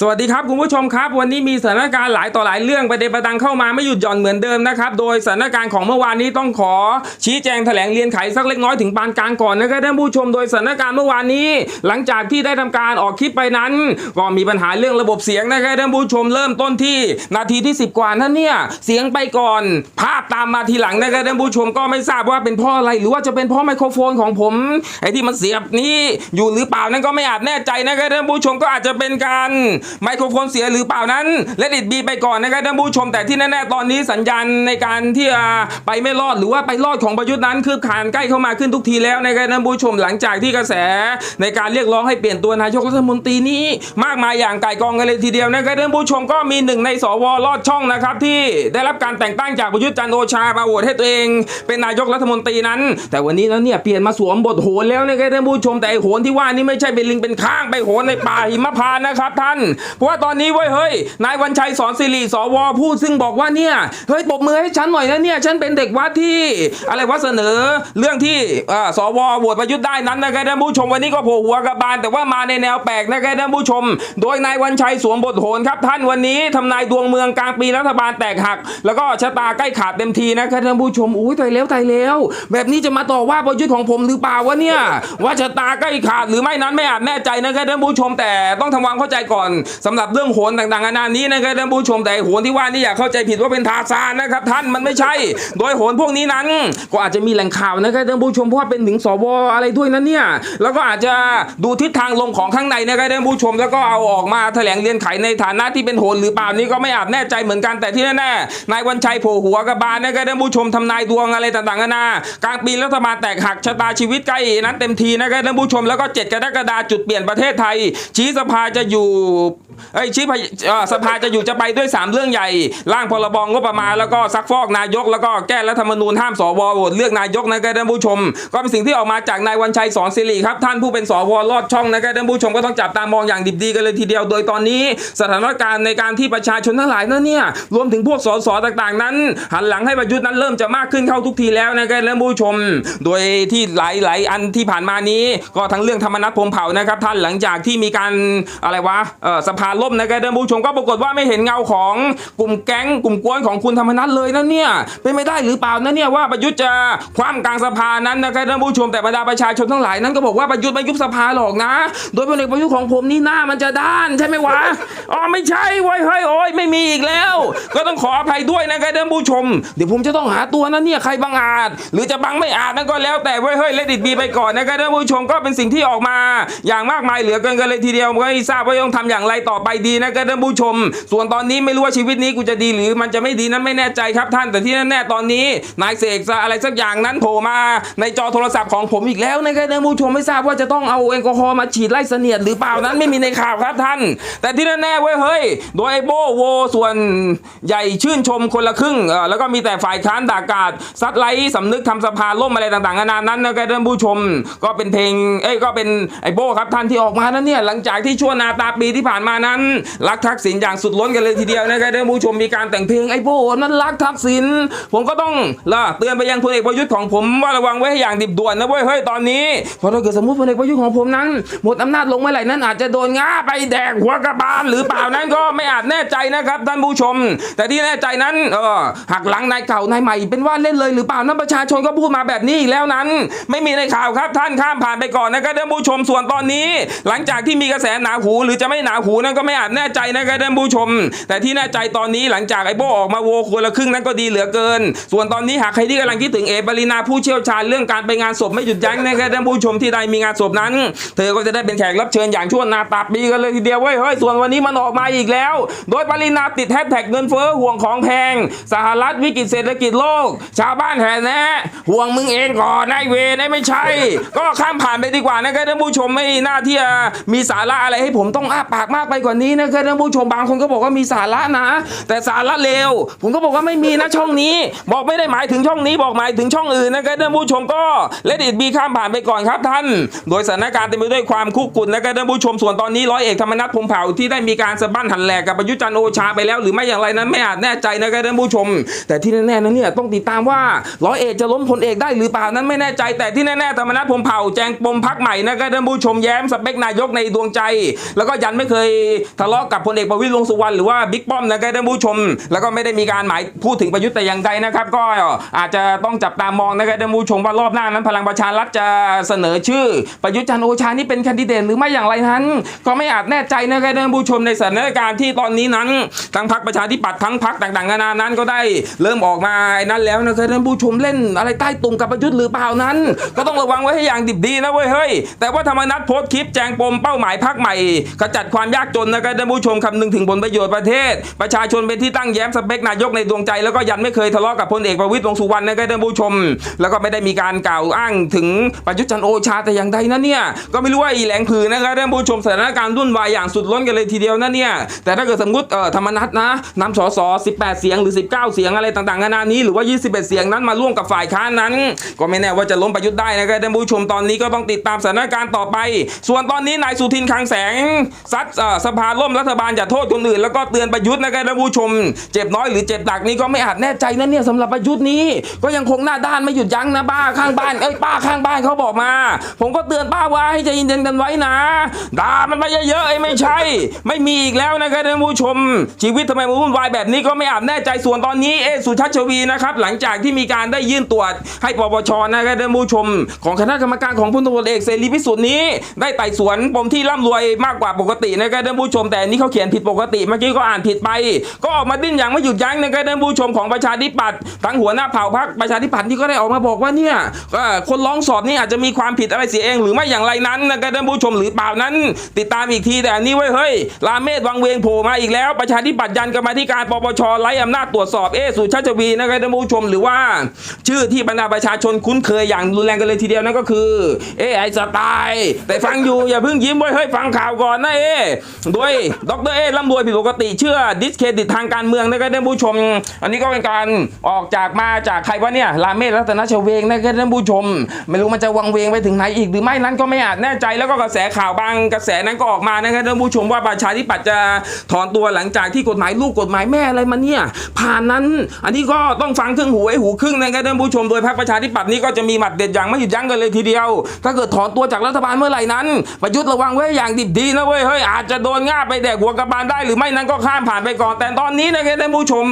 สวัสดีครับคุณผู้ชมครับ วันนี้มีสถานการณ์หลายต่อหลายเรื่องประเด็นประดังเข้ามาไม่หยุดหย่อนเหมือนเดิมนะครับโดยสถานการณ์ของเมื่อวานนี้ต้องขอ ชี้แจงแถลงเรียนไขสักเล็กน้อยถึงปานกลางก่อนนะครับท่านผู้ชมโดยสถานการณ์เมื่อวานนี้ หลังจากที่ได้ทำการออกคลิปไปนั้นก็มีปัญหาเรื่องระบบเสียงนะครับท่านผู้ชมเริ่มต้นที่ นาทีที่ 10 กว่านั่นเนี่ยเสียงไปก่อน ภาพตามมาทีหลังนะครับท่านผู้ชมก็ไม่ทราบว่าเป็นเพราะอะไรหรือว่าจะเป็นเพราะไมโครโฟนของผมไอ้ที่มันเสียบนี้อยู่หรือเปล่านั้นก็ไม่อาจแน่ใจนะครับท่านผู้ชมก็อาจจะเป็นการไมโครโฟนเสียหรือเปล่านั้นและดิดบีไปก่อนนะครับท่านผู้ชมแต่ที่แน่ๆตอนนี้สัญญาณในการที่ไปไม่รอดหรือว่าไปรอดของประยุทธ์นั้นคืบคลานใกล้เข้ามาขึ้นทุกทีแล้วนะครับท่านผู้ชมหลังจากที่กระแส ในการเรียกร้องให้เปลี่ยนตัวนายกรัฐมนตรีนี้ มากมายอย่างไก่กองกันเลยทีเดียวนะครับท่านผู้ชมก็มีหนึ่งในสวรอดช่องนะครับที่ได้รับการแต่งตั้งจากประยุทธ์จันโอชามาโหวตให้ตัวเอง เป็นนายกรัฐมนตรีนั้น แต่วันนี้นั้นเนี่ยเปลี่ยนมาสวมบทโหนแล้วนะครับท่านผู้ชมแต่ไอโหนที่ว่านี่ไม่ใช่เป็นลิงเป็นข้างไปโหนในป่าหิมพานนะครับท่านเพราะว่าตอนนี้เว้ยเฮ้ยนายวันชัยสอนสิริสวพูดซึ่งบอกว่าเนี่ยเฮ้ยปรบมือให้ฉันหน่อยนะเนี่ยฉันเป็นเด็กวัดที่อะไรว่าเสนอเรื่องที่สวโหวตประยุทธ์ได้นั้นนะครับท่านผู้ชมวันนี้ก็โผล่หัวกระบาลแต่ว่ามาในแนวแปลกนะครับท่านผู้ชม โดยนายวันชัยสวมบทโหนครับ ท่านวันนี้ทำนายดวงเมืองกลางปีรัฐบาลแตกหัก แล้วก็ชะตาใกล้ขาดเต็มทีนะครับท่านผู้ชมอุ้ยตายแล้วตายแล้ว แบบนี้จะมาต่อว่าประยุทธ์ของผมหรือเปล่าวะเนี่ยว่าชะตาใกล้ขาดหรือไม่นั้นไม่อาจแน่ใจนะครับท่านผู้ชมแต่ต้องทำความเข้าใจก่อนสำหรับเรื่องโหนต่างๆนานานี้นะครับท่านผู้ชมแต่โหนที่ว่านี่อย่าเข้าใจผิดว่าเป็นทาซานนะครับท่านมันไม่ใช่ โดยโหนพวกนี้นั้น ก็อาจจะมีแหล่งข่าวนะครับท่านผู้ชมเพราะว่าเป็นถึงสวอะไรด้วยนั้นเนี่ยแล้วก็อาจจะดูทิศทางลมของข้างในนะครับท่านผู้ชมแล้วก็เอาออกมาแถลงเรียนไขในฐานะที่เป็นโหนหรือเปล่านี้ก็ไม่อาจแน่ใจเหมือนกันแต่ที่แน่ๆนายวันชัยโผหัวกระบาลนะครับท่านผู้ชมทำนายดวงอะไรต่างๆนานากลางปีรัฐบาลแตกหักชะตาชีวิตใกล้นั้นเต็มทีนะครับท่านผู้ชมแล้วก็ 7 กรกฎาคมจุดเปลี่ยนประเทศไทย ชี้สภาจะอยู่ cukup. เอ้ยชี้พะเอ่อสภาจะอยู่จะไปด้วย 3 เรื่องใหญ่ ร่างพรบงบประมาณแล้วก็ซักฟอกนายก แล้วก็แก้รัฐธรรมนูญห้ามสวโหวตเลือกนายกนะครับท่านผู้ชม ก็เป็นสิ่งที่ออกมาจากนายวันชัยสอนสิริครับท่านผู้เป็นสวรอดช่องนะครับท่านผู้ชมก็ต้องจับตามองอย่างดิบดีกันเลยทีเดียว โดยตอนนี้สถานการณ์ในการที่ประชาชนทั้งหลายนั้นเนี่ยรวมถึงพวกสสต่างๆนั้น หันหลังให้ประยุทธ์นั้นเริ่มจะมากขึ้นเข้าทุกทีแล้วนะครับท่านผู้ชม โดยที่หลายๆอันที่ผ่านมานี้ ก็ทั้งเรื่องธรรมนัฐพรหมเผ่านะครับท่านหลังจากที่มีการอะไรวะเอ่อสภาล่มนะครับท่านผู้ชมก็ปรากฏว่าไม่เห็นเงาของกลุ่มแก๊งกลุ่มกวนของคุณธรรมนัฐเลยนั่นเนี่ยเป็นไม่ได้หรือเปล่านั่นเนี่ยว่าประยุทธ์จะคว่ำกลางสภานั้นนะครับท่านผู้ชมแต่บรรดาประชาชนทั้งหลายนั้นก็บอกว่าประยุทธ์ไม่ยุบสภาหรอกนะ โดยพลเอกประยุทธ์ของผมนี่หน้ามันจะด้านใช่ไหมวะอ๋อไม่ใช่เว้ยเฮ้ยโอ้ยไม่มีอีกแล้ว ก็ต้องขออภัยด้วยนะครับท่านผู้ชม เดี๋ยวผมจะต้องหาตัวนั้นเนี่ยใครบังอาจ หรือจะบังไม่อาจนั่นก็แล้วแต่เว้ยเฮ้ยเลดิตบีไปก่อนนะครับท่านผู้ชมก็เป็นสิ่งที่ออกมา อย่างมากมายเหลือเกินกันเลยทีเดียวไม่ทราบว่าต้องทำอย่างไรต่อไปดีนะครับท่านผู้ชม ส่วนตอนนี้ไม่รู้ว่าชีวิตนี้กูจะดีหรือมันจะไม่ดีนั้นไม่แน่ใจครับท่านแต่ที่แน่ๆตอนนี้ นายเสกอะไรสักอย่างนั้นโผล่มาในจอโทรศัพท์ของผมอีกแล้วนะครับท่านผู้ชมไม่ทราบว่าจะต้องเอาแอลกอฮอล์มาฉีดไล่เสนียดหรือเปล่านั้นไม่มีในข่าวครับท่าน แต่ที่แน่ๆเว้ยเฮ้ยโดยไอโบโวส่วนใหญ่ชื่นชมคนละครึ่งแล้วก็มีแต่ฝ่ายค้านด่ากาดซัดไล่สำนึกทำสภาล่มอะไรต่างๆนานานั้นนะครับท่านผู้ชม ก็เป็นเพลงเอ้ยก็เป็นไอโบครับท่านที่ออกมานั้นเนี่ยหลังจากที่ชั่วนาตาปีที่ผ่านมานั้นรักทักษิณอย่างสุดล้นกันเลยทีเดียวนะครับท่านผู้ชมมีการแต่งเพลงไอ้โบนั้นรักทักษิณผมก็ต้องล่ะเตือนไปยังพลเอกประยุทธ์ของผมว่าระวังไว้ให้อย่างดิบด่วนนะเว้ยเฮ้ยตอนนี้เพราะถ้าเกิดสมมติพลเอกประยุทธ์ของผมนั้น หมดอำนาจลงเมื่อไหร่นั้นอาจจะโดนง่าไปแดกหัวกระบาลหรือเปล่านั้นก็ไม่อาจแน่ใจนะครับท่านผู้ชม แต่ที่แน่ใจนั้นเออหักหลังนายเก่านายใหม่เป็นว่าเล่นเลยหรือเปล่านั้นประชาชนก็พูดมาแบบนี้อีกแล้วนั้น ไม่มีในข่าวครับท่านข้ามผ่านไปก่อนนะครับท่านผู้ชมส่วนตอนนี้ หลังจากที่มีกระแสหนาหูหรือจะไม่หนาหูนั้นก็ไม่อาจแน่ใจนะครับท่านผู้ชม แต่ที่แน่ใจตอนนี้หลังจากไอโบออกมาโวคนละครึ่งนั้นก็ดีเหลือเกิน ส่วนตอนนี้หากใครที่กำลังคิดถึงเอปรินาผู้เชี่ยวชาญเรื่องการไปงานศพไม่หยุดยั้งนะครับท่านผู้ชมที่ใดมีงานศพนั้น เธอก็จะได้เป็นแขกรับเชิญอย่างชั่วนาตาปีกันเลยทีเดียวเว้ยเฮ้ยส่วนวันนี้มันออกมาอีกแล้ว โดยปรินาติดแฮชแท็กเงินเฟ้อห่วงของแพง สหรัฐวิกฤตเศรษฐกิจโลก ชาวบ้านแห่แนะห่วงมึงเองก่อนนายเวรไอ้ไม่ใช่ ก็ข้ามผ่านไปดีกว่านะครับท่านผู้ชมไม่น่าที่จะมีสาระอะไรให้ผมต้องอ้าปากมากไปกว่านี้นะครับท่านผู้ชมบางคนก็บอกว่ามีสาระนะ แต่สาระเลวผมก็บอกว่าไม่มีนะช่องนี้ บอกไม่ได้หมายถึงช่องนี้บอกหมายถึงช่องอื่นนะครับท่านผู้ชมก็เลดิตบีข้ามผ่านไปก่อนครับท่าน โดยสถานการณ์เต็มไปด้วยความคุกกุ่นนะครับท่านผู้ชมส่วนตอนนี้ร้อยเอกธรรมนัฐพรหมเผ่าที่ได้มีการสะบั้นหันแหลกกับประยุจันโอชาไปแล้ว หรือไม่อย่างไรนั้นไม่อาจแน่ใจนะครับท่านผู้ชม แต่ที่แน่ๆนั้นเนี่ยต้องติดตามว่าร้อยเอกจะล้มพลเอกได้หรือเปล่านั้นไม่แน่ใจ แต่ที่แน่ๆธรรมนัฐพรหมเผ่าแจงปมพักใหม่นะครับท่านผู้ชมแย้มสเปคนายกในดวงใจ แล้วก็ยันไม่เคยทะเลาะกับพลเอกประวิตรวงสุวรรณหรือว่าบิ๊กป้อมนะครับท่านผู้ชม แล้วก็ไม่ได้มีการหมายพูดถึงประยุทธ์แต่อย่างใดนะครับ ก็อาจจะต้องจับตามองนะครับท่านผู้ชมว่ารอบหน้านั้นพลังประชารัฐจะเสนอชื่อ ประยุทธ์จันโอชานี่เป็นแคนดิเดตหรือไม่อย่างไรนั้น ก็ไม่อาจแน่ใจนะครับท่านผู้ชมในสถานการณ์ที่ตอนนี้นั้นทั้งพรรคประชาธิปัตย์ทั้งพรรคต่างๆนานานั้นก็ได้เริ่มออกมาไอ้นั้นแล้วนะครับท่านผู้ชมเล่นอะไรใต้ตุ่มกับประยุทธ์หรือเปล่านั้น ก็ต้องระวังไว้ให้อย่างดิบดีนะเว้ยเฮ้ยแต่ว่าธรรมนัฐโพสต์คลิปแจงปมเป้าหมายพรรคใหม่ขจัดความยากจนนะครับท่านผู้ชมคำนึงถึงผลประโยชน์ประเทศ ประชาชนเป็นที่ตั้งแย้มสเปคนายกในดวงใจแล้วก็ยันไม่เคยทะเลาะกับพลเอกประวิตรวงสุวรรณนะครับท่านผู้ชม แล้วก็ไม่ได้มีการกล่าวอ้างถึงประยุทธ์จันโอชาแต่อย่างใดนะเนี่ยก็ไม่รู้ว่าอีแหลงผือนะครับท่านผู้ชมสถานการณ์รุ่นวายอย่างสุดล้นกันเลยทีเดียวนะเนี่ยแต่ถ้าเกิดสมมติเอ่อธรรมนัฐนะนำสส18 เสียงหรือ 19 เสียงอะไรต่างๆนานานี้หรือว่า 21 เสียงนั้นมาร่วมกับฝ่ายค้านนั้น ก็ไม่แน่ว่าจะล้มประยุทธ์ได้นะครับท่านผู้ชมตอนนี้ก็ต้องติดตามสถานการณ์ต่อไป ส่วนตอนนี้นายสุทินคลังแสงซัดเอ่อสภาล่มรัฐบาลอย่าโทษคนอื่นแล้วก็เตือนประยุทธ์นะครับท่านผู้ชม เจ็บน้อยหรือเจ็บหนักนี่ก็ไม่อาจแน่ใจนะเนี่ยสำหรับประยุทธ์นี้ ก็ยังคงหน้าด้านไม่หยุดยั้งนะบ้าข้างบ้านเอ้ยป้าข้างบ้านเขาบอกมา ผมก็เตือนป้าว่าให้ใจเย็นๆกันไว้นะด่ามันไปเยอะๆไอ้ไม่ใช่ ไม่มีอีกแล้วนะครับท่านผู้ชม ชีวิตทำไมมันวุ่นวายแบบนี้ก็ไม่อาจแน่ใจส่วนตอนนี้เอสุชัชวีนะครับหลังจากที่มีการได้ยื่นตรวจให้ปปชนะครับท่านผู้ชม ของคณะกรรมการของพลตำรวจเอกเสรีพิสุทธิ์นี้ ได้ไต่สวนปมที่ร่ำรวยมากกว่าปกตินะครับท่านผู้ผู้ชมแต่อันนี้เขาเขียนผิดปกติเมื่อกี้ก็อ่านผิดไป ก็ออกมาดิ้นอย่างไม่หยุดยั้งนะครับท่านผู้ชมของประชาธิปัตย์ทั้งหัวหน้าเผ่าพรรคประชาธิปัตย์ที่ก็ได้ออกมาบอกว่าเนี่ยคนร้องสอบนี่อาจจะมีความผิดอะไรเสียเอง หรือไม่อย่างไรนั้นนะครับท่านผู้ชมหรือเปล่านั้น ติดตามอีกทีแต่อันนี้ไว้เฮ้ยลาเมศวังเวงโผล่มาอีกแล้ว ประชาธิปัตย์ยันกรรมาธิการปปชไร้อำนาจตรวจสอบเอสุชาติชวีนะครับท่านผู้ชมหรือว่า ชื่อที่บรรดาประชาชนคุ้นเคยอย่างรุนแรงกันเลยทีเดียวนั่นก็คือเอไอสไตล์แต่ฟังอยู่อย่าเพิ่งยิ้มไว้เฮ้ยฟังข่าวก่อนนะเอะโดยดรเอร่ำรวยผิดปกติเชื่อดิสเครดิตทางการเมืองนะครับท่านผู้ชม อันนี้ก็เป็นการออกจากมาจากใครวะเนี่ยลาเมศรัตนชเวงนะครับท่านผู้ชม ไม่รู้มันจะวังเวงไปถึงไหนอีกหรือไม่นั้นก็ไม่อาจแน่ใจแล้วก็กระแสข่าวบางกระแสนั้นก็ออกมานะครับท่านผู้ชมว่าประชาธิปัตย์จะถอนตัวหลังจากที่กฎหมายลูกกฎหมายแม่อะไรมาเนี่ยผ่านนั้น อันนี้ก็ต้องฟังครึ่งหูไว้หูครึ่งนะครับท่านผู้ชมโดยพรรคประชาธิปัตย์นี้ก็จะมีหมัดเด็ดอย่างไม่หยุดยั้งกันเลยทีเดียว ถ้าเกิดถอนตัวจากรัฐบาลเมื่อไหร่นั้นประยุทธ์ระวังไว้อย่างดิบดีนะเว้ยเฮ้ยอาจจะโดนง่าบไปแดกหัวกระบาลได้หรือไม่นั้นก็ข้ามผ่านไปก่อน แต่ตอนนี้นะครับท่านผู้ชม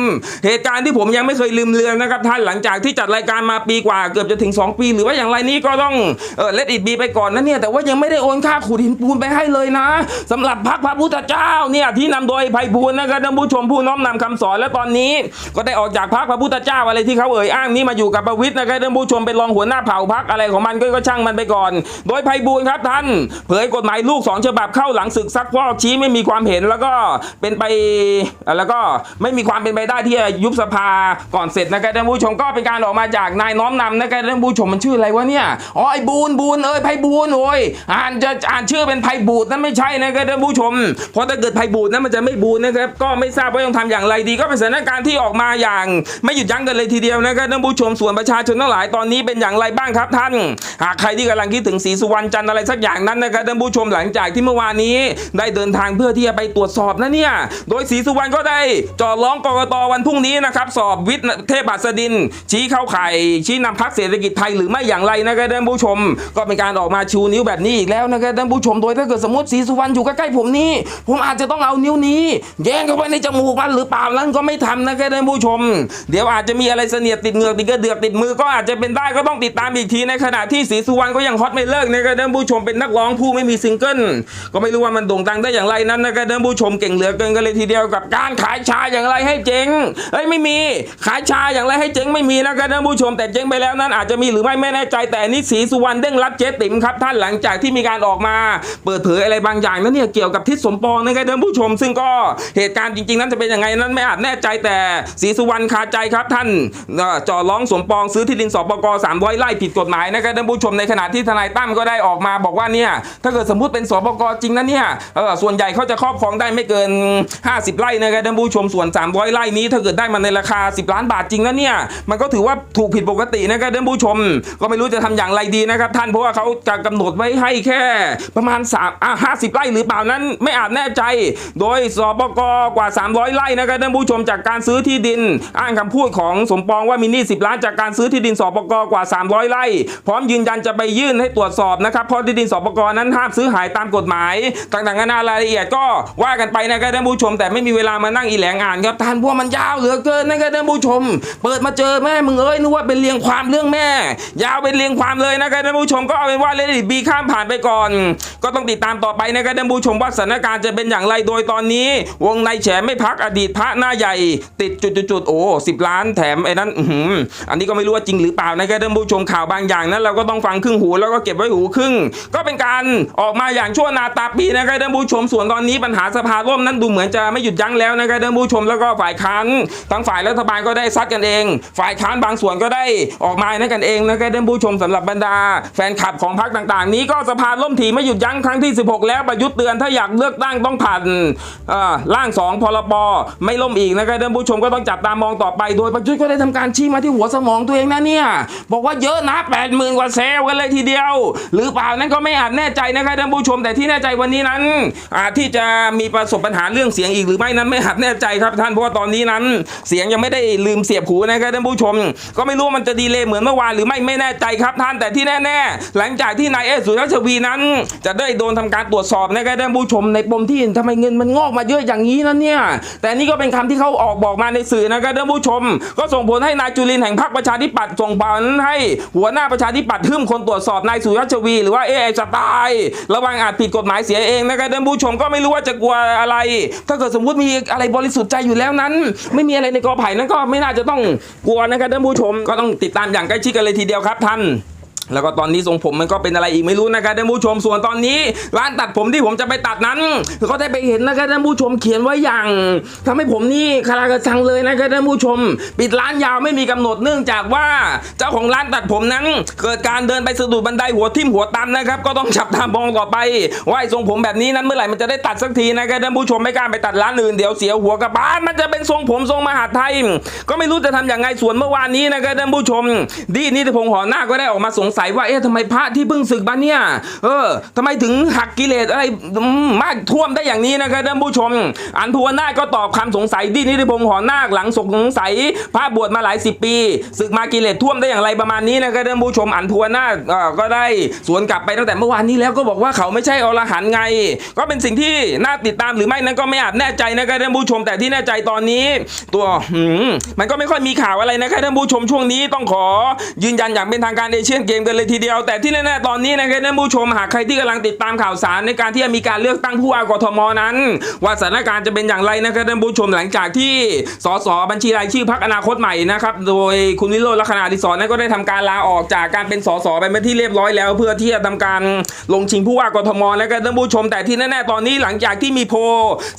เหตุการณ์ที่ผมยังไม่เคยลืมเลือนนะครับท่านหลังจากที่จัดรายการมาปีกว่าเกือบจะถึง 2 ปี หรือว่าอย่างไรนี้ก็ต้องเออเลดอิดบีไปก่อนนะเนี่ยแต่ว่ายังไม่ได้โอนค่าขุดหินปูนไปให้เลยนะสำหรับพรรคพระพุทธเจ้าเนี่ยที่นำโดยไพบูลนะครับท่านผู้ชมผู้น้อมนำคำสอนและตอนนี้ก็ได้ออกจากพรรคพระพุทธเจ้าอะไรที่เขาเอ่ยอ้างนี้มาอยู่กับประวิตรนะครับท่านผู้ชมเป็นรองหัวหน้าเผ่าพรรคอะไรของมันก็ช่างมันไปก่อน โดยไพบูลครับท่าน เผยกฎหมายลูกสองฉบับเข้าหลังศึกซักฟอกชีไม่มีความเห็นแล้วก็เป็นไปแล้วก็ไม่มีความเป็นไปได้ที่จะยุบสภาก่อนเสร็จนะครับท่านผู้ชมก็เป็นการออกมาจากนายน้อมนำนะครับท่านผู้ชมมันชื่ออะไรวะเนี่ยอ๋อไอ้บูนบูนเอ้ยไพบูนโอ้ยอ่านจะอ่านชื่อเป็นไพบูดนั่นไม่ใช่นะครับท่านผู้ชม เพราะถ้าเกิดไพบูดนั้นมันจะไม่บูนนะครับก็ไม่ทราบว่าต้องทำอย่างไรดี ก็เป็นสถานการณ์ที่ออกมาอย่าง ไม่หยุดยั้งกันเลยทีเดียวนะครับท่านผู้ชมส่วนประชาชนทั้งหลายตอนนี้เป็นอย่างไรบ้างครับท่านหากใครที่กำลังคิดถึงศรีสุวรรณจันทร์อะไรสักอย่างนั้นนะครับท่านผู้ชมหลังจากที่เมื่อวานนี้ได้เดินทางเพื่อที่จะไปตรวจสอบนะเนี่ย โดยศรีสุวรรณก็ได้จอดร้องกรกตวันพรุ่งนี้นะครับ สอบวิทย์เทพบัสดิน ชี้เข้าไข่ชี้นำพักเศรษฐกิจไทยหรือไม่อย่างไรนะครับท่านผู้ชม ก็เป็นการออกมาชูนิ้วแบบนี้อีกแล้วนะครับท่านผู้ชมโดยถ้าเกิดสมมติศรีสุวรรณอยู่ใกล้ๆผมนี่ผมอาจจะต้องเอานิ้วนี้ แย่งเข้าไปในจมูกมันหรือเปล่านั้นก็ไม่ทำนะครับท่านผู้ชม เดี๋ยวอาจจะมีอะไรเสนียดติดเหงือกติดกระเดือกติดมือก็อาจจะเป็นได้ก็ต้องติดตามอีกทีในขณะที่ศรีสุวรรณก็ยังฮอตไม่เลิกนะครับท่านผู้ชมเป็นนักร้องผู้ไม่มีซิงเกิลก็ไม่รู้ว่ามันโด่งดังได้อย่างไรนั้นนะครับท่านผู้ชมเก่งเหลือเกินกันเลยทีเดียวกับการขายชาอย่างไรให้เจ๊งเอ้ยไม่มี ขายชาอย่างไรให้เจ๊งไม่มีนะครับท่านผู้ชมแต่เจ๊งไปแล้วนั้นอาจจะมีหรือไม่ไม่แน่ใจแต่นนี่ศรีสุวรรณเด้งรับเจ๊ติ๋มครับท่านหลังจากที่มีการออกมา เปิดเผยอะไรบางอย่างนั้นเนี่ยเกี่ยวกับทิศสมปองนะครับท่านผู้ชม ซึ่งก็เหตุการณ์จริง ๆ นั้นจะเป็นยังไงนั้นไม่อาจแน่ใจแต่ศรีสุวรรณคาใจครับท่านจ่อร้องสมปองซื้อที่ดินสปก300ไร่ผิดกฎหมายนะครับท่านผู้ชมในขณะที่ทนายตั้มก็ได้ออกมาบอกว่าเนี่ยถ้าเกิดสมมติเป็นสปกจริงนะเนี่ยส่วนใหญ่เขาจะครอบครองได้ไม่เกิน 50 ไร่นะครับท่านผู้ชมส่วน 300 ไร่นี้ถ้าเกิดได้มาในราคา 10 ล้านบาทจริงนะเนี่ยมันก็ถือว่าถูกผิดปกตินะครับท่านผู้ชม ก็ไม่รู้จะทำอย่างไรดีนะครับท่านเพราะว่าเขาจะกำหนดไว้ให้แค่ประมาณ3อะ50 ไร่หรือเปล่านั้นไม่อาจแน่ใจ โดยสปกกว่า 300 ไร่นะครับท่านผู้ชมจากการซื้อที่ดิน อ้างคำพูดของสมปองว่ามีหนี้10 ล้านจากการซื้อที่ดินสปกกว่า 300 ไร่ พร้อมยืนยันจะไปยื่นให้ตรวจสอบนะครับเพราะที่ดินสปกนั้นห้ามซื้อหายตามกฎหมายต่างๆนานารายละเอียดละเอียดก็ว่ากันไปนะครับท่านผู้ชม แต่ไม่มีเวลามานั่งอีแหลงอ่านครับท่านเพราะว่ามันยาวเหลือเกินนะครับท่านผู้ชม เปิดมาเจอแม่มึงเอ้ยนึกว่าเป็นเรียงความเรื่องแม่ ยาวเป็นเรียงความเลยนะครับท่านผู้ชมก็เอาเป็นว่าเลดิบีข้ามผ่านไปก่อน ก็ต้องติดตามต่อไปนะครับท่านผู้ชมว่าสถานการณ์จะเป็นอย่างไรโดยตอนนี้ วงในแฉไม่พักอดีตพระหน้าใหญ่ ติดจุดๆโอ้สิบล้านแถมไอ้นั้นอืมอันนี้ก็ไม่รู้ว่าจริงหรือเปล่านะครับท่านผู้ชมข่าวบางอย่างนั้นเราก็ต้องฟังครึ่งหูแล้วก็เก็บไว้หูครึ่ง ก็เป็นการออกมาอย่างชั่วนาตาปีนะครับท่านผู้ชมส่วนตอนนี้ปัญหาสภาร่มนั้นดูเหมือนจะไม่หยุดยั้งแล้วนะครับท่านผู้ชมแล้วก็ฝ่ายค้านทั้งฝ่ายรัฐบาลก็ได้ซัดกันเอง ฝ่ายค้านบางส่วนก็ได้ออกมานั่นกันเองนะครับท่านผู้ชมสำหรับบรรดา แฟนคลับของพรรคต่าง ๆ นี้ก็สภาล่มถี่ไม่หยุดยั้งครั้งที่ 16 แล้วประยุทธ์เตือนถ้าอยากเลือกตั้งต้องผ่านร่างสองพรบไม่ล่มอีกนะครับท่านผู้ชมก็ต้องจับตามองต่อไปโดยประยุทธ์ก็ได้ทำการชี้มาที่หัวสมองตัวเองนะเนี่ยบอกว่าเยอะนะ8 0,000กว่าเซลล์กันเลยทีเดียว หรือเปล่านั้นก็ไม่อาจแน่ใจนะครับท่านผู้ชมแต่ที่แน่ใจวันนี้นั้นอาจที่จะมีประสบปัญหาเรื่องเสียงอีกหรือไม่นั้นไม่อาจแน่ใจครับท่านเพราะว่าตอนนี้นั้น เสียงยังไม่ได้ลืมเสียบหูนะครับท่านผู้ชม ก็ไม่รู้ว่ามันจะดีเลยเหมือนเมื่อวานหรือไม่ไม่แน่ใจครับท่านแต่ที่แน่ ๆ หลังจากที่นายเอสุรัชวีนั้น จะได้โดนทำการตรวจสอบนะครับท่านผู้ชมในปมที่ทำไมเงินมันงอกมาเยอะอย่างนี้นั่นเนี่ยแต่นี่ก็เป็นคำที่เขาออกบอกมาในสื่อนะครับท่านผู้ชม ก็ส่งผลให้นายจุลินแห่งพรรคประชาธิปัตย์ส่งผลให้หัวหน้าประชาธิปัตย์หึ่มคนตรวจสอบนายสุรัชวี หรือว่าเอไอสไตล์ระวังอาจผิดกฎหมายเสียเองนะครับท่านผู้ชมก็ไม่รู้ว่าจะกลัวอะไร ถ้าเกิดสมมติมีอะไรบริสุทธิ์ใจอยู่แล้วนั้น ไม่มีอะไรในกอไผ่นั้นก็ไม่น่าจะต้องกลัวนะครับท่านผู้ชมก็ต้องติดตามอย่างใกล้ชิดกันเลยทีเดียวครับท่าน แล้วก็ตอนนี้ทรงผมมันก็เป็นอะไรอีกไม่รู้นะครับท่านผู้ชมส่วนตอนนี้ ร้านตัดผมที่ผมจะไปตัดนั้นก็ได้ไปเห็นนะครับท่านผู้ชมเขียนไว้อย่างทำให้ผมนี่คาราคาซังเลยนะครับท่านผู้ชม ปิดร้านยาวไม่มีกำหนดเนื่องจากว่า เจ้าของร้านตัดผมนั้น เกิดการเดินไปสะดุดบันไดหัวทิ่มหัวตำนะครับก็ต้องจับตามองต่อไปว่าไอ้ทรงผมแบบนี้นั้นเมื่อไหร่มันจะได้ตัดสักทีนะครับท่านผู้ชมไม่กล้าไปตัดร้านอื่นเดี๋ยวเสียหัวกระบาลมันจะเป็นทรงผมทรงมหาไทย ก็ไม่รู้จะทำอย่างไงส่วนเมื่อวานนี้นะครับท่านผู้ชม ดีนิติพงหอหน้าก็ได้ออกมาสงสัยว่าเอ๊ะทำไมพระที่เพิ่งศึกมาเนี่ย เออทำไมถึงหักกิเลสอะไรมากท่วมได้อย่างนี้นะครับท่านผู้ชม อันทัวนาก็ตอบคำสงสัยดีนิติพงษ์หอนาคหลังสงสัยพระบวชมาหลายสิบปีศึกมากิเลสท่วมได้อย่างไรประมาณนี้นะครับท่านผู้ชมอันทัวนาเอ่อก็ได้สวนกลับไปตั้งแต่เมื่อวานนี้แล้วก็บอกว่าเขาไม่ใช่อรหันต์ไง ก็เป็นสิ่งที่น่าติดตามหรือไม่นั้นก็ไม่อาจแน่ใจนะครับท่านผู้ชมแต่ที่แน่ใจตอนนี้ ตัวมมันก็ไม่ค่อยมีข่าวอะไรนะครับท่านผู้ชมช่วงนี้ต้องขอยืนยันอย่างเป็นทางการเอเชียนเกมกันเลยทีเดียว แต่ที่แน่ๆตอนนี้นะครับท่านผู้ชมหากใครที่กำลังติดตามข่าวสารในการที่จะมีการเลือกตั้งผู้ว่ากทมนั้น ว่าสถานการณ์จะเป็นอย่างไรนะครับท่านผู้ชมหลังจากที่สสบัญชีรายชื่อพรรคอนาคตใหม่นะครับโดยคุณวิโรจน์ลักษณะดิศรนั้นก็ได้ทำการลาออกจากการเป็นสสไปเป็นที่เรียบร้อยแล้ว เพื่อที่จะทำการลงชิงผู้ว่ากทมนะครับท่านผู้ชม แต่ที่แน่ๆตอนนี้หลังจากที่มีโพล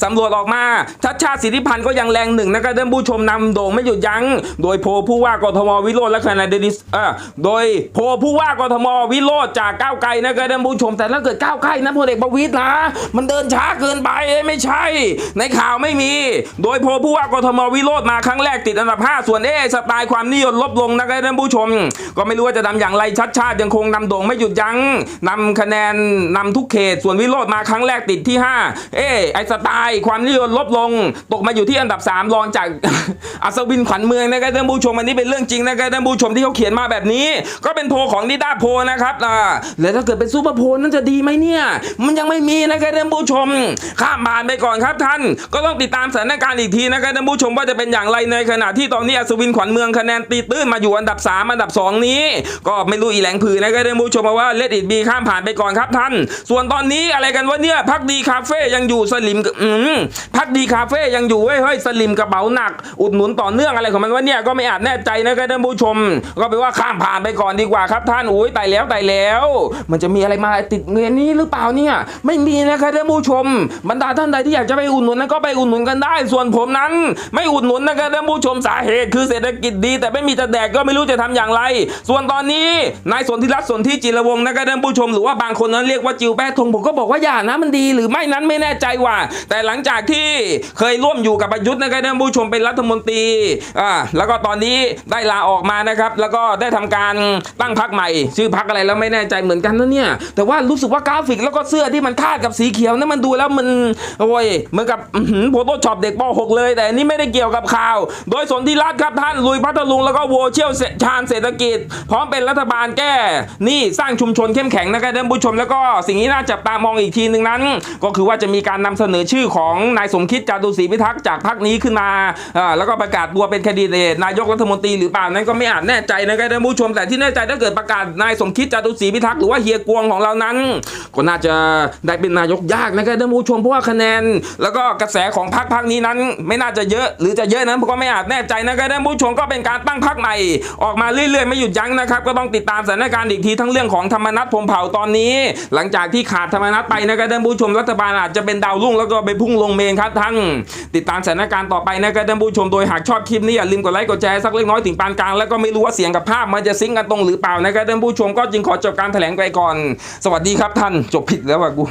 สำรวจออกมาชัดชาติสิทธิพันธ์ก็ยังแรงหนึ่งนะครับท่านผู้ชมนำโด่งไม่หยุดยั้งโดยโพลผู้ว่ากทมวิโรจน์ลักษณะดิศเออโดยโพลผู้ว่ากทมวิโรจน์จากก้าวไกลนะครับท่านผู้ชมแต่ถ้าเกิดก้าวไกลนะพลเอกประวิตยนะ มันเดินช้าเกินไปไม่ใช่ ในข่าวไม่มี โดยโพลผู้ว่ากทมวิโรจน์มาครั้งแรกติดอันดับ 5 ส่วนเอสไตล์ความนิยมลดลงนะครับท่านผู้ชม ก็ไม่รู้ว่าจะทำอย่างไรชัดชาติยังคงนำโด่งไม่หยุดยั้งนำคะแนนนำทุกเขต ส่วนวิโรจน์มาครั้งแรกติดที่ 5 เอไอสไตล์ความนิยมลดลง ตกมาอยู่ที่อันดับ 3 รองจากอัศวินขวัญเมืองนะครับท่านผู้ชมอันนี้เป็นเรื่องจริงนะครับท่านผู้ชมที่เขาเขียนมาแบบนี้ ก็เป็นโพลของนิดาโพนะครับอ่าแล้วถ้าเกิดเป็นซูเปอร์โพนั้นจะดีไหมเนี่ย มันยังไม่มีนะครับท่านผู้ชม ข้ามผ่านไปก่อนครับท่าน ก็ต้องติดตามสถานการณ์อีกทีนะครับท่านผู้ชมว่าจะเป็นอย่างไรในขณะที่ตอนนี้อัศวินขวัญเมืองคะแนนตีตื้นมาอยู่อันดับ 3 อันดับ 2 นี้ ก็ไม่รู้อีแหลงผือนะครับท่านผู้ชมว่าเลดอิดบีข้ามผ่านไปก่อนครับท่าน ส่วนตอนนี้อะไรกันวะเนี่ยพักดีคาเฟ่ยังอยู่สลิมอืมพักดีคาเฟ่ยังอยู่เว้ยเฮ้ยสลิมกระเป๋าหนัก อุดหนุนต่อเนื่องอะไรของมันวะเนี่ยก็ไม่อาจแน่ใจนะครับท่านผู้ชม ก็ไปว่าข้ามผ่านไปก่อนดีกว่าครับท่านอุ้ยตายแล้วตายแล้ว มันจะมีอะไรมาติดเงินนี้หรือเปล่าเนี่ย ไม่มีนะครับท่านผู้ชม บรรดาท่านใดที่อยากจะไปอุดหนุนนั้นก็ไปอุดหนุนกันได้ ส่วนผมนั้น ไม่อุดหนุนนะครับท่านผู้ชมสาเหตุ คือเศรษฐกิจดี แต่ไม่มีจะแดกก็ไม่รู้จะทำอย่างไร ส่วนตอนนี้นายสนธิรัตน์สนธิจิรวงศ์นะครับท่านผู้ชมหรือว่าบางคนนั้นเรียกว่าจิวแป้ทงผมก็บอกว่าอย่านะมันดีหรือไม่นั้นไม่แน่ใจว่า แต่หลังจากที่เคยร่วมอยู่กับประยุทธ์นะครับท่านผู้ชมเป็นรัฐมนตรีอ่าแล้วก็ตอนนี้ได้ลาออกมานะครับ แล้วก็ได้ทำการตั้งพรรคใหม่ม่ ชื่อพักอะไรแล้วไม่แน่ใจเหมือนกันนะเนี่ย แต่ว่ารู้สึกว่ากราฟิกแล้วก็เสื้อที่มันคาดกับสีเขียวนั้นมันดูแล้วมันโอ้ยเหมือนกับโฟโต้ช็อปเด็กป .6 เลย แต่นี่ไม่ได้เกี่ยวกับข่าว โดยสนธิรัตน์ครับท่านลุยพัทลุงแล้วก็โวเชี่ยวชาญเศรษฐกิจ พร้อมเป็นรัฐบาลแก้นี่สร้างชุมชนเข้มแข็งนะครับท่านผู้ชมแล้วก็สิ่งที่น่าจับตามองอีกทีหนึ่งนั้น ก็คือว่าจะมีการนำเสนอชื่อของนายสมคิดจาตุศรีพิทักษ์จากพรรคนี้ขึ้นมาอ่าแล้วก็ประกาศตัวเป็นแคนดิเดตนายกรัฐมนตรีหรือเปล่านั้นก็ไม่อาจแน่ใจนะครับท่านผู้ชมแต่ที่แน่ใจถ้าเกิดประกาศนายสมคิดจาตุศรีพิทักษ์หรือว่าเฮียกวงของเรานั้น ก็น่าจะได้เป็นนายกยากนะครับท่านผู้ชมเพราะว่าคะแนน แล้วก็กระแสของพรรคพรรคนี้นั้น ไม่น่าจะเยอะ หรือจะเยอะนั้นก็ไม่อาจแน่ใจนะครับท่านผู้ชมก็เป็นการตั้งพรรคใหม่ ออกมาเรื่อยๆไม่หยุดยั้งนะครับก็ต้องติดตามสถานการณ์อีกทีทั้งเรื่องของธรรมนัฐพรมเผ่าตอนนี้ หลังจากที่ขาดธรรมนัฐไปนะครับท่านผู้ชมรัฐบาลอาจจะเป็นดาวรุ่งแล้วก็ไปพุ่งลงเมนครับท่านติดตามสถานการณ์ต่อไปนะครับท่านผู้ชมโดยหากชอบคลิปนี้อย่าลืมกดไลค์กดแชร์สักเล็กน้อยถึงปานกลางแล้วก็ไม่รู้ว่าเสียงกับภาพมันจะซิงกันตรงหรือเปล่านะครับท่านผู้ชมก็จึงขอจบการแถลงไปก่อน สวัสดีครับท่านจบผิดแล้วว่ะกู